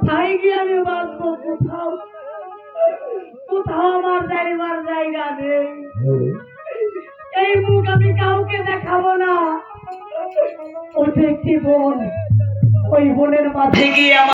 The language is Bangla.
কোথায় গিয়ে আমি বাঁচবো? কোথাও? কোথাও আমার যাইবার জায়গা নেই। হ্যাঁ। এই মুখ আমি কাউকে দেখাবো না। ওটা একটি বন ওই বোনের মাঝে গিয়ে আমার